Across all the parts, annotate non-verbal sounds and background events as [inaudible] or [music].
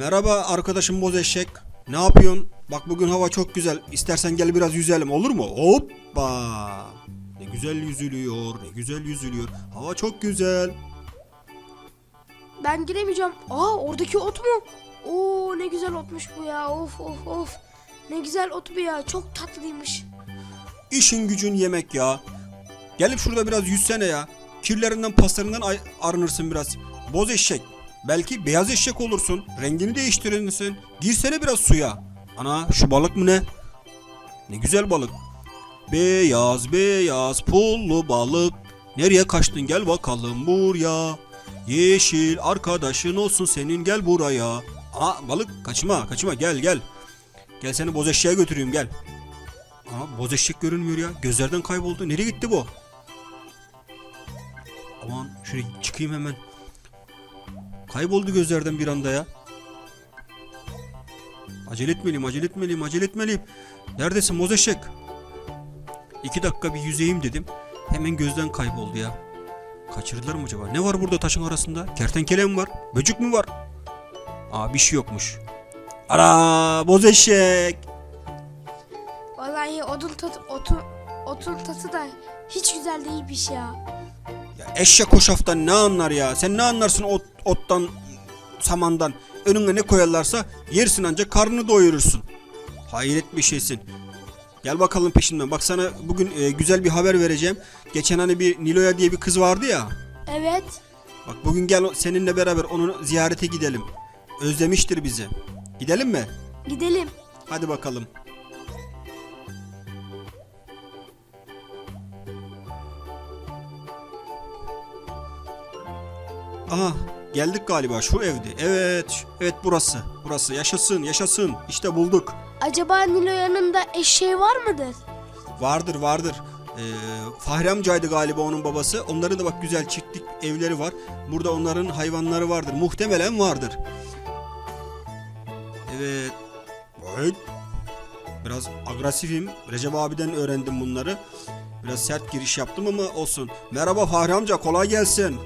Merhaba arkadaşım Boz Eşek. Ne yapıyorsun? Bak bugün hava çok güzel. İstersen gel biraz yüzelim olur mu? Hoppa. Ne güzel yüzülüyor. Ne güzel yüzülüyor. Hava çok güzel. Ben giremeyeceğim. Aa oradaki ot mu? Oo ne güzel otmuş bu ya. Of of of. Ne güzel ot bu ya. Çok tatlıymış. İşin gücün yemek ya. Gelip şurada biraz yüzsene ya. Kirlerinden paslarından arınırsın biraz. Boz eşek. Belki beyaz eşek olursun. Rengini değiştirirsin. Girsene biraz suya. Ana şu balık mı ne? Ne güzel balık. Beyaz beyaz pullu balık. Nereye kaçtın gel bakalım buraya. Yeşil arkadaşın olsun senin gel buraya. Aa balık kaçma kaçma gel gel. Gel seni boz eşeğe götüreyim gel. Aa boz eşek görünmüyor ya. Gözlerden kayboldu. Nereye gitti bu? Aman şuraya çıkayım hemen. Kayboldu gözlerden bir anda ya. Acele etmeliyim, acele etmeliyim, acele etmeliyim. Neredesin boz eşek? İki dakika bir yüzeyim dedim. Hemen gözden kayboldu ya. Kaçırdılar mı acaba? Ne var burada taşın arasında? Kertenkele mi var? Böcük mü var? Aa bir şey yokmuş. Ara boz eşek. Vallahi odun tadı, otun, otun tadı da hiç güzel değilmiş ya. Eşek hoşaftan ne anlar ya? Sen ne anlarsın ot, ottan, samandan? Önüne ne koyarlarsa yersin ancak karnını doyurursun. Hayret bir şeysin. Gel bakalım peşimden. Bak sana bugün e, güzel bir haber vereceğim. Geçen hani bir Niloya diye bir kız vardı ya. Evet. Bak bugün gel seninle beraber onu ziyarete gidelim. Özlemiştir bizi. Gidelim mi? Gidelim. Hadi bakalım. Aha geldik galiba şu evde. Evet evet burası. Burası yaşasın yaşasın. İşte bulduk. Acaba Nilo'yanın da eşeği var mıdır? Vardır vardır. Ee, Fahri amcaydı galiba onun babası. Onların da bak güzel çiftlik evleri var. Burada onların hayvanları vardır. Muhtemelen vardır. Evet. Evet. Biraz agresifim. Recep abiden öğrendim bunları. Biraz sert giriş yaptım ama olsun. Merhaba Fahri amca kolay gelsin.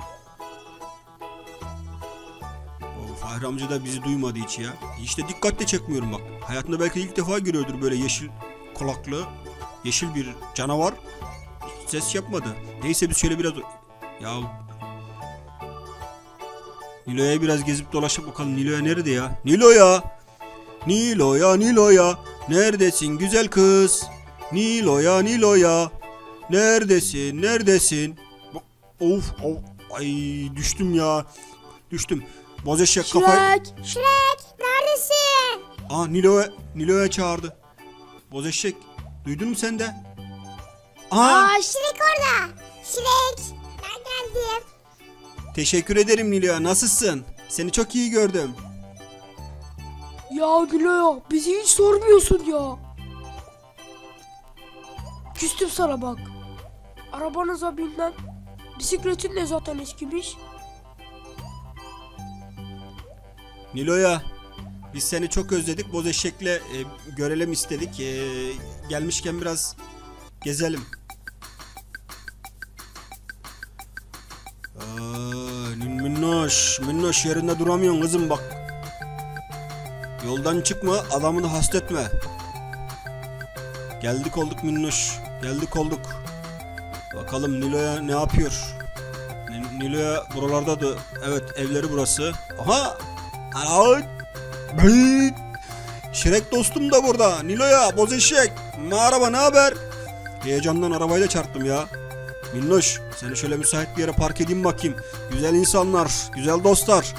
Fahri amca da bizi duymadı hiç ya. İşte dikkatle çekmiyorum bak. Hayatında belki ilk defa görüyordur böyle yeşil kulaklı, yeşil bir canavar. Hiç ses yapmadı. Neyse biz şöyle biraz... Ya... Nilo'ya biraz gezip dolaşıp bakalım. Nilo'ya nerede ya? Nilo'ya! Nilo'ya Nilo'ya neredesin güzel kız? Nilo'ya Nilo'ya neredesin neredesin? Ba- Of of ay düştüm ya. Düştüm. Boz eşek kafayı... Şirek. Şirek neredesin? Aa Nilo'ya Nilo'ya çağırdı. Boz eşek duydun mu sen de? Aa, Aa, Şirek orada. Şirek. Ben geldim. teşekkür ederim Nilo'ya nasılsın? Seni çok iyi gördüm. Ya Nilo'ya bizi hiç sormuyorsun ya. Küstüm sana bak. Arabanıza binden. Bisikletin de zaten eskimiş. Nilo'ya biz seni çok özledik. Boz eşekle e, görelim istedik. E, gelmişken biraz gezelim. Aa, minnoş, minnoş yerinde duramıyorsun kızım bak. Yoldan çıkma, adamını hastetme. Geldik olduk minnoş, geldik olduk. Bakalım Nilo'ya ne yapıyor? Ni- Nilo'ya buralarda da, evet evleri burası. Aha! Ana! Bıy! Şirek dostum da burada. Nilo'ya, boz eşek. Merhaba, ne haber? Heyecandan arabayla çarptım ya. Minnoş, seni şöyle müsait bir yere park edeyim bakayım. Güzel insanlar, güzel dostlar.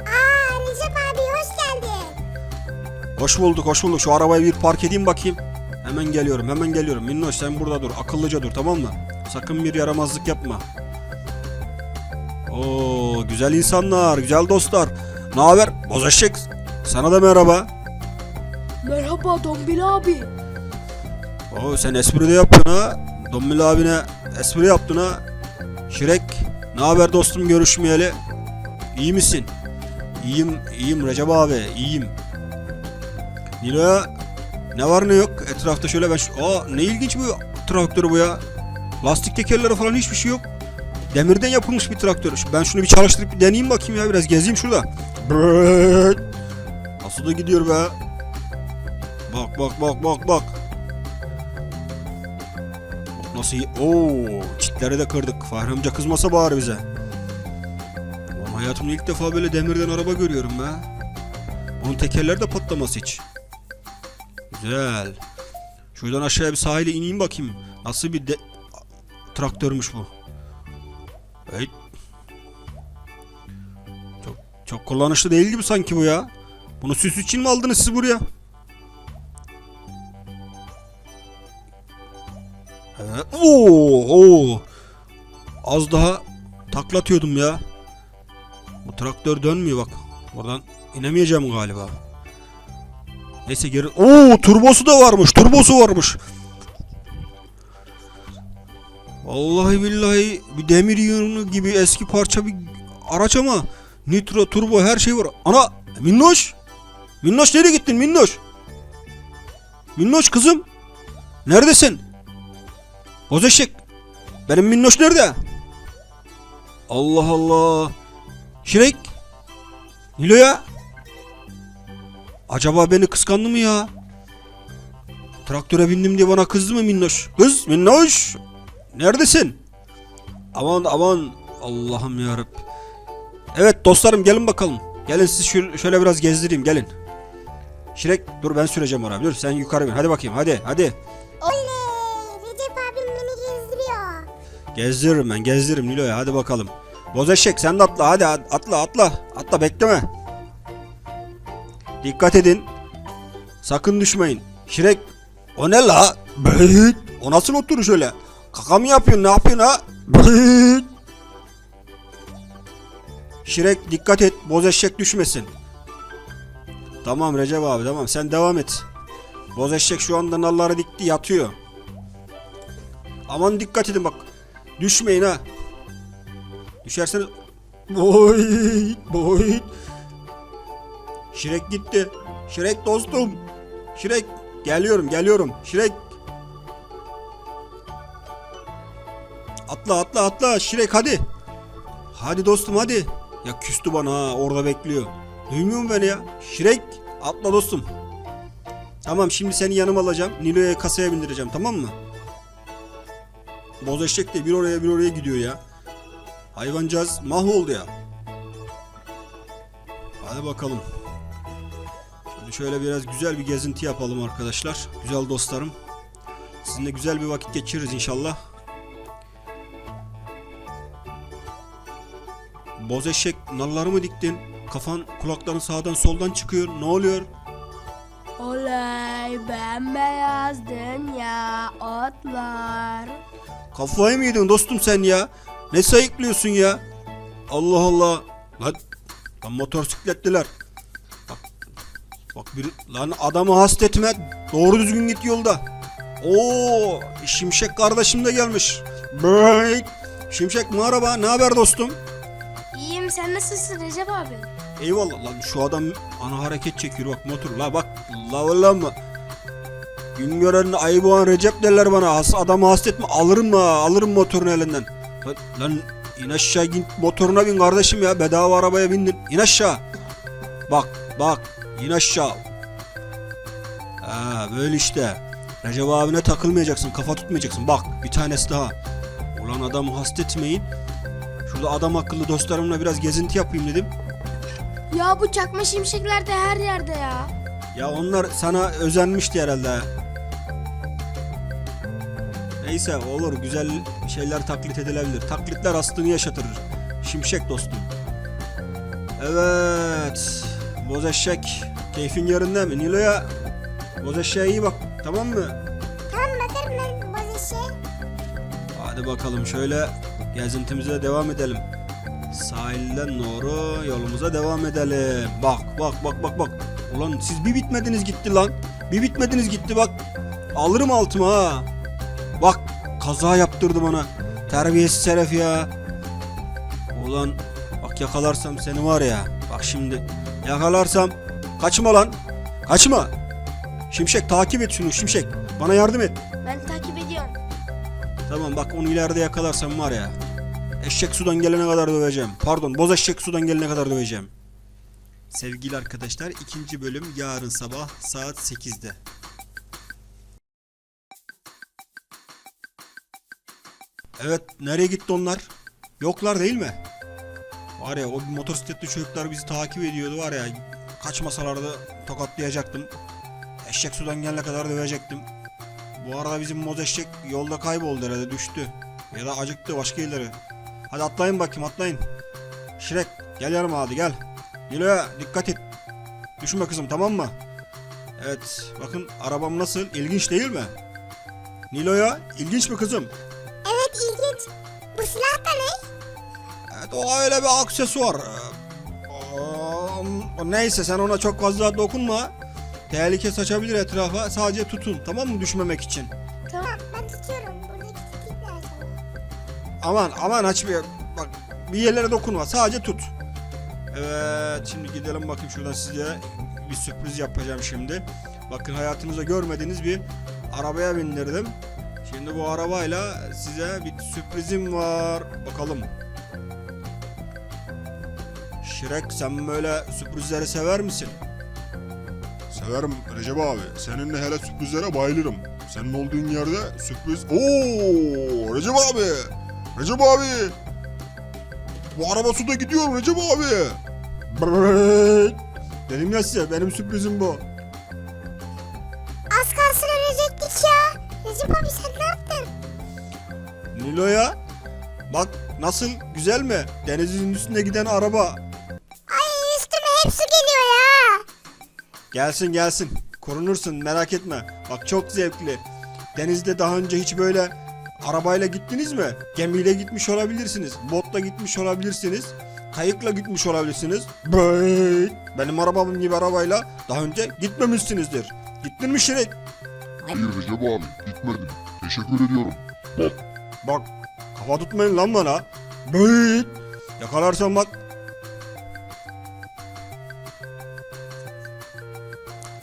Aa Recep abi hoş geldin. Hoş bulduk, hoş bulduk. Şu arabayı bir park edeyim bakayım. Hemen geliyorum, hemen geliyorum. Minnoş sen burada dur, akıllıca dur tamam mı? Sakın bir yaramazlık yapma. Oo, güzel insanlar, güzel dostlar. Ne haber? Boz eşek. Sana da merhaba. Merhaba Dombil abi. Oo sen espri de yaptın ha. Dombili abine espri yaptın ha. Şirek, ne haber dostum görüşmeyeli? İyi misin? İyiyim, iyiyim Recep abi, iyiyim. Nilo'ya ne var ne yok? Etrafta şöyle ben... Aa ne ilginç bu traktörü bu ya. Lastik tekerleri falan hiçbir şey yok. Demirden yapılmış bir traktör. Ben şunu bir çalıştırıp bir deneyeyim bakayım ya biraz gezeyim şurada. Brrrt. Nasıl da gidiyor be. Bak bak bak bak bak. Bak Nasıl iyi. Oo, çitleri de kırdık. Fahri amca kızmasa bari bize. Ulan hayatımda ilk defa böyle demirden araba görüyorum be. Bunun tekerleri de patlamaz hiç. Güzel. Şuradan aşağıya bir sahile ineyim bakayım. Nasıl bir de... traktörmüş bu. Evet. Çok, çok kullanışlı değil gibi sanki bu ya. Bunu süs için mi aldınız siz buraya? Oo, oo. Az daha taklatıyordum ya. Bu traktör dönmüyor bak. Oradan inemeyeceğim galiba. Neyse geri... Oo turbosu da varmış. Turbosu varmış. Vallahi billahi bir demir yığını gibi eski parça bir araç ama nitro, turbo her şey var. Ana Minnoş! Minnoş nereye gittin Minnoş? Minnoş kızım. Neredesin? Bozeşek. Benim Minnoş nerede? Allah Allah. Şirek. Nilo'ya. Acaba beni kıskandı mı ya? Traktöre bindim diye bana kızdı mı Minnoş? Kız Minnoş. Neredesin? Aman aman Allah'ım ya Evet dostlarım gelin bakalım. Gelin siz şöyle biraz gezdireyim gelin. Şirek dur ben süreceğim ona. Dur sen yukarı bin. Hadi bakayım hadi hadi. Oley! Recep abim beni gezdiriyor. Gezdiririm ben gezdiririm Nilo'ya hadi bakalım. Bozeşek sen de atla hadi atla atla. Atla bekleme. Dikkat edin. Sakın düşmeyin. Şirek o ne la? O nasıl oturuş öyle? Kaka mı yapıyorsun ne yapıyorsun ha? Şirek dikkat et bozeşek düşmesin. Tamam Recep abi tamam sen devam et. Bozeşek şu anda nalları dikti yatıyor. Aman dikkat edin bak. Düşmeyin ha. Düşerseniz... Boy, boy. Şirek gitti. Şirek dostum. Şirek. Geliyorum, geliyorum. Şirek. Atla, atla, atla. Şirek hadi. Hadi dostum hadi. Ya küstü bana ha orada bekliyor. Duymuyor mu beni ya? Şirek. Atla dostum. Tamam şimdi seni yanıma alacağım. Nilo'ya kasaya bindireceğim tamam mı? Boz eşek de bir oraya bir oraya gidiyor ya. Hayvancağız mahvoldu ya. Hadi bakalım. Şimdi şöyle biraz güzel bir gezinti yapalım arkadaşlar. Güzel dostlarım. Sizinle güzel bir vakit geçiririz inşallah. Boz eşek nalları mı diktin? Kafan kulakların sağdan soldan çıkıyor. Ne oluyor? Oley bembeyaz dünya otlar. Kafayı mı yedin dostum sen ya? Ne sayıklıyorsun ya? Allah Allah. Lan, lan motosikletliler. Bak, bak bir, lan adamı hastetme. Doğru düzgün git yolda. Oo, Şimşek kardeşim de gelmiş. Break. Şimşek merhaba. Ne haber dostum? Sen nasılsın Recep abi? Eyvallah lan şu adam ana hareket çekiyor bak motor. La bak la valla mı? Gün gören Ayboğan Recep derler bana. Has, adamı hastetme alırım la alırım motorunu elinden. Lan, lan in aşağı git motoruna bin kardeşim ya bedava arabaya bindin. İn aşağı. Bak bak in aşağı. Ha böyle işte. Recep abine takılmayacaksın kafa tutmayacaksın. Bak bir tanesi daha. Ulan adamı hastetmeyin. Şurada adam akıllı dostlarımla biraz gezinti yapayım dedim. Ya bu çakma şimşekler de her yerde ya. Ya onlar sana özenmişti herhalde. Neyse olur güzel şeyler taklit edilebilir. Taklitler aslını yaşatır. Şimşek dostum. Evet. Boz eşek. Keyfin yerinde mi? Nilo'ya boz eşeğe iyi bak. Tamam mı? Tamam bakarım ben boz işe. Hadi bakalım şöyle gezintimize devam edelim. Sahilden doğru yolumuza devam edelim. Bak bak bak bak bak. Ulan siz bir bitmediniz gitti lan. Bir bitmediniz gitti bak. Alırım altıma ha. Bak kaza yaptırdı bana. Terbiyesiz herif ya. Ulan bak yakalarsam seni var ya. Bak şimdi yakalarsam kaçma lan. Kaçma. Şimşek takip et şunu Şimşek. Bana yardım et. Ben takip ediyorum. Tamam bak onu ileride yakalarsam var ya. Eşek sudan gelene kadar döveceğim. Pardon boz eşek sudan gelene kadar döveceğim. Sevgili arkadaşlar ikinci bölüm yarın sabah saat 8'de. Evet nereye gitti onlar? Yoklar değil mi? Var ya o motosikletli çocuklar bizi takip ediyordu var ya kaçmasalardı tokatlayacaktım. Eşek sudan gelene kadar dövecektim. Bu arada bizim moz eşek yolda kayboldu herhalde düştü. Ya da acıktı başka yerlere. Hadi atlayın bakayım atlayın. Şirek gel yanıma hadi gel. Nilo'ya dikkat et. Düşme kızım tamam mı? Evet bakın arabam nasıl ilginç değil mi? Nilo'ya ilginç mi kızım? Evet ilginç. Bu silah da ne? Evet o öyle bir aksesuar. Ee, aa, Neyse sen ona çok fazla dokunma. Tehlike saçabilir etrafa. Sadece tutun tamam mı düşmemek için. Aman aman aç bir bak bir yerlere dokunma sadece tut. Evet şimdi gidelim bakayım şuradan size bir sürpriz yapacağım şimdi. Bakın hayatınızda görmediğiniz bir arabaya bindirdim. Şimdi bu arabayla size bir sürprizim var. Bakalım. Şirek sen böyle sürprizleri sever misin? Severim Recep abi. Seninle hele sürprizlere bayılırım. Senin olduğun yerde sürpriz... Oo, Recep abi. Recep abi. Bu araba suda gidiyor Recep abi. Dedim ya size benim sürprizim bu. Az kalsın ölecektik ya. Recep abi sen ne yaptın? Nilo'ya bak nasıl güzel mi? Denizin üstünde giden araba. Ay üstüme hep su geliyor ya. Gelsin gelsin. Korunursun merak etme. Bak çok zevkli. Denizde daha önce hiç böyle arabayla gittiniz mi? Gemiyle gitmiş olabilirsiniz. Botla gitmiş olabilirsiniz. Kayıkla gitmiş olabilirsiniz. Böyle benim arabam gibi arabayla daha önce gitmemişsinizdir. Gittin mi Şirek? Hayır Recep abi gitmedim. Teşekkür ediyorum. Bak Bak kafa tutmayın lan bana. Böyle yakalarsan bak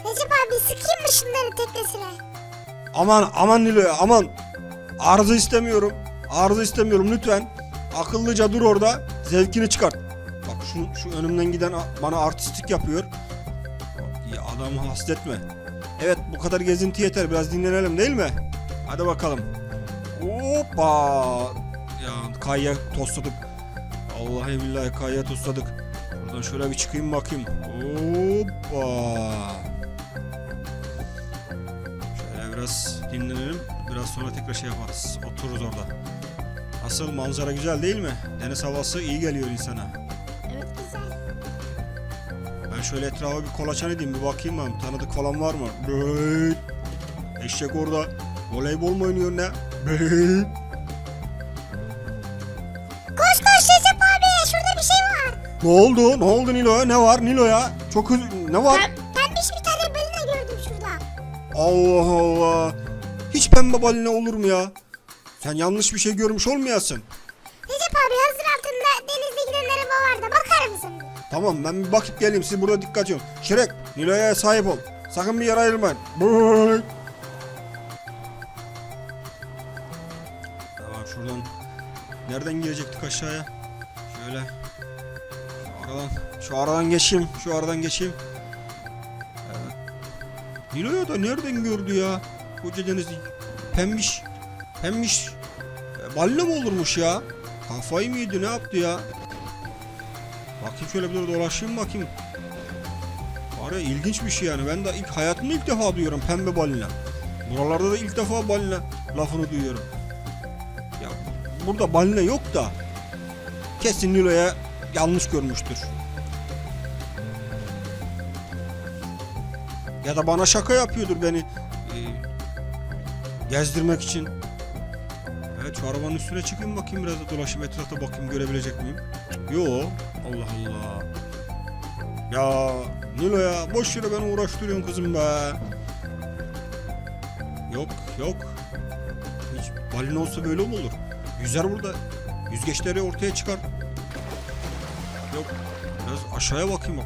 Recep abi sıkayım mı şunları teknesine? Aman aman Nilo'ya aman. Arıza istemiyorum. Arıza istemiyorum lütfen. Akıllıca dur orada. Zevkini çıkart. Bak şu, şu önümden giden bana artistik yapıyor. Ya adamı hasretme. Evet bu kadar gezinti yeter. Biraz dinlenelim değil mi? Hadi bakalım. Hoppa. Ya kayya tosladık. Vallahi billahi kayya tosladık. Buradan şöyle bir çıkayım bakayım. Hoppa. Şöyle biraz dinlenelim. Biraz sonra tekrar şey yaparız. Otururuz orada. Asıl manzara güzel değil mi? Deniz havası iyi geliyor insana. Evet güzel. Ben şöyle etrafa bir kolaçan edeyim bir bakayım ben. Tanıdık falan var mı? Böyle. Eşek orada. Voleybol mu oynuyor ne? Böyle. Koş koş Recep abi şurada bir şey var. Ne oldu? Ne oldu Nilo'ya? Ne var Nilo'ya? Çok hız... Ne var? Ben- Pembiş bir tane balina gördüm şurada. Allah Allah. Pembe balina olur mu ya? Sen yanlış bir şey görmüş olmayasın. Recep abi hazır altında denizde giden araba var da bakar mısın? Tamam ben bir bakıp geleyim siz burada dikkat edin. Şirek Nilo'ya sahip ol. Sakın bir yer ayırmayın. Bıy. Tamam şuradan nereden girecektik aşağıya? Şöyle şu aradan şu aradan geçeyim. Şu aradan geçeyim. Evet. Nilo'ya da nereden gördü ya? Koca denizli pembiş pembiş e, balina mı olurmuş ya? Kafayı mı yedi ne yaptı ya? Bakayım şöyle bir dolaşayım bakayım. Var ya ilginç bir şey yani. Ben de ilk hayatımda ilk defa duyuyorum pembe balina. Buralarda da ilk defa balina lafını duyuyorum. Ya burada balina yok da kesin Nilo'ya yanlış görmüştür. Ya da bana şaka yapıyordur beni gezdirmek için. Evet şu arabanın üstüne çıkayım bakayım biraz da dolaşayım etrafta bakayım görebilecek miyim? Yo Allah Allah. Ya Nilo ya boş yere beni uğraştırıyorsun kızım be. Yok yok. Hiç balina olsa böyle mi olur? Yüzer burada. Yüzgeçleri ortaya çıkar. Yok. Biraz aşağıya bakayım bak.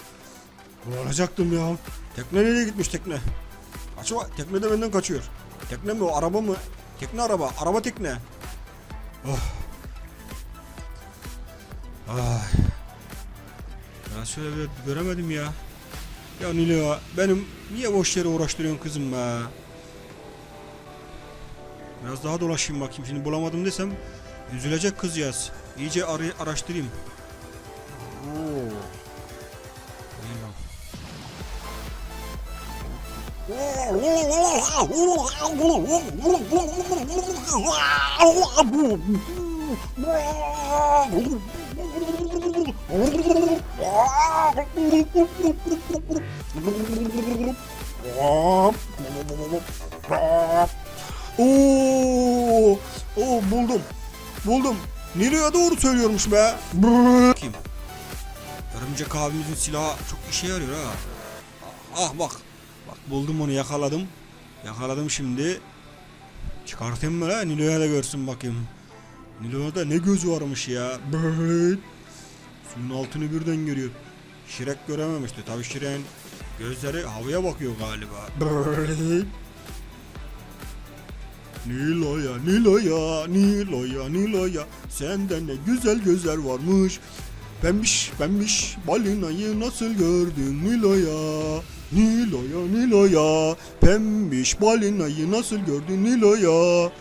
Kullanacaktım ya. Tekne nereye gitmiş tekne? Acaba tekne de benden kaçıyor. Tekne mi o araba mı? Tekne araba. Araba tekne. Oh. Ay. Ya şöyle bir göremedim ya. Ya Nilo benim niye boş yere uğraştırıyorsun kızım be? Biraz daha dolaşayım bakayım. Şimdi bulamadım desem üzülecek kızcağız. İyice arı- araştırayım. Oo. Oo, oo buldum. Buldum. Nereye doğru söylüyormuş be? Kim? Örümcek abimizin silahı çok işe yarıyor ha. Ah bak. Bak buldum onu yakaladım. Yakaladım şimdi. Çıkartayım mı? Nilo'ya da görsün bakayım. Nilo'da ne gözü varmış ya. Böyle. Suyun altını birden görüyor. Şirek görememişti. Tabii Şirek'in gözleri havaya bakıyor galiba. Böyle. Nilo'ya, Nilo'ya, Nilo'ya, Nilo'ya Sende ne güzel gözler varmış Pembiş, pembiş balinayı nasıl gördün Nilo'ya Nilo'ya, Nilo'ya Pembiş balinayı nasıl gördün Nilo'ya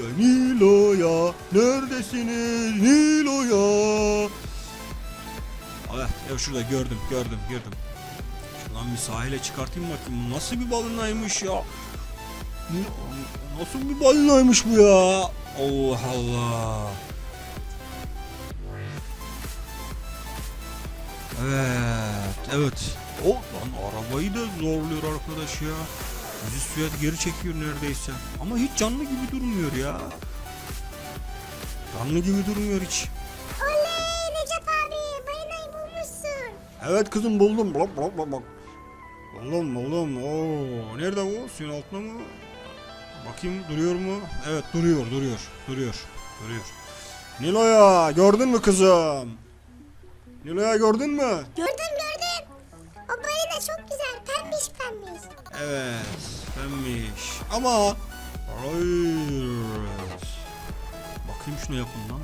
la Nilo'ya Neredesiniz Nilo'ya Evet, evet şurada gördüm, gördüm, gördüm Şuradan bir sahile çıkartayım bakayım. Nasıl bir balinaymış ya? Nasıl bir balinaymış bu ya? Allah Allah. Evet, evet. O lan arabayı da zorluyor arkadaş ya. Bizi suya geri çekiyor neredeyse. Ama hiç canlı gibi durmuyor ya. Canlı gibi durmuyor hiç. Oley Recep abi balinayı bulmuşsun. Evet kızım buldum. Bak bak bak bak. Buldum buldum. Oo, nerede bu? Suyun altında mı? Bakayım duruyor mu? Evet duruyor duruyor. Duruyor. Duruyor. Nilo'ya gördün mü kızım? Nilo'ya gördün mü? Gördüm gördüm. O balina çok güzel pembiş pembiş. Evet. Pembiş. Ama Hayır. Bakayım şuna yakından.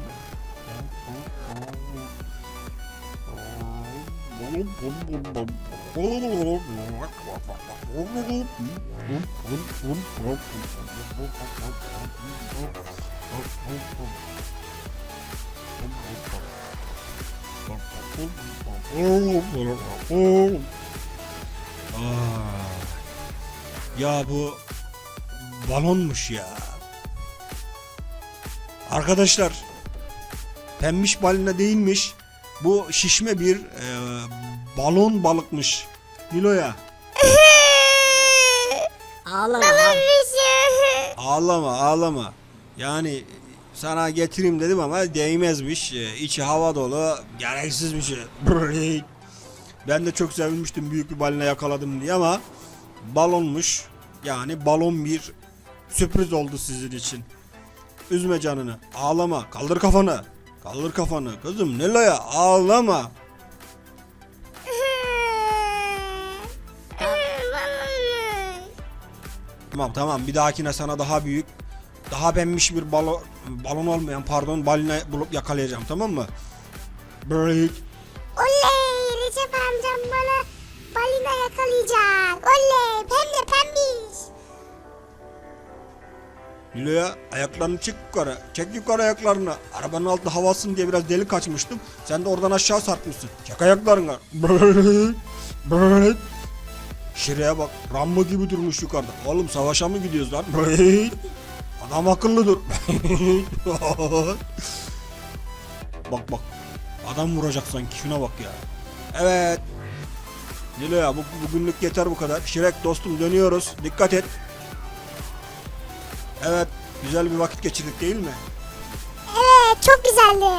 Ya bu balonmuş ya. Arkadaşlar pembiş balina değilmiş. Bu şişme bir e, balon balıkmış. Nilo'ya Ağlama. ağlama ağlama. Yani sana getireyim dedim ama değmezmiş. İçi hava dolu. Gereksizmiş. Ben de çok sevinmiştim büyük bir balina yakaladım diye ama balonmuş. Yani balon bir sürpriz oldu sizin için. Üzme canını. Ağlama. Kaldır kafanı. Kaldır kafanı. Kızım Nilo'ya ağlama. [laughs] Tamam tamam bir dahakine sana daha büyük daha pembiş bir balon balon olmayan pardon balina bulup yakalayacağım tamam mı? Böyle Oley Recep amcam bana balina yakalayacak. Oley pembe pembiş. Nilo'ya ayaklarını çık yukarı. Çek yukarı ayaklarını. Arabanın altında havasın diye biraz delik açmıştım. Sen de oradan aşağı sarkmışsın. Çek ayaklarını. Böyle. Böyle. Şire'ye bak. Rambo gibi durmuş yukarıda. Oğlum savaşa mı gidiyoruz lan? Adam akıllı dur. bak bak. Adam vuracak sanki. Şuna bak ya. Evet. Nilo'ya bu, bugünlük yeter bu kadar. Şirek dostum dönüyoruz. Dikkat et. Evet güzel bir vakit geçirdik değil mi? Evet çok güzeldi.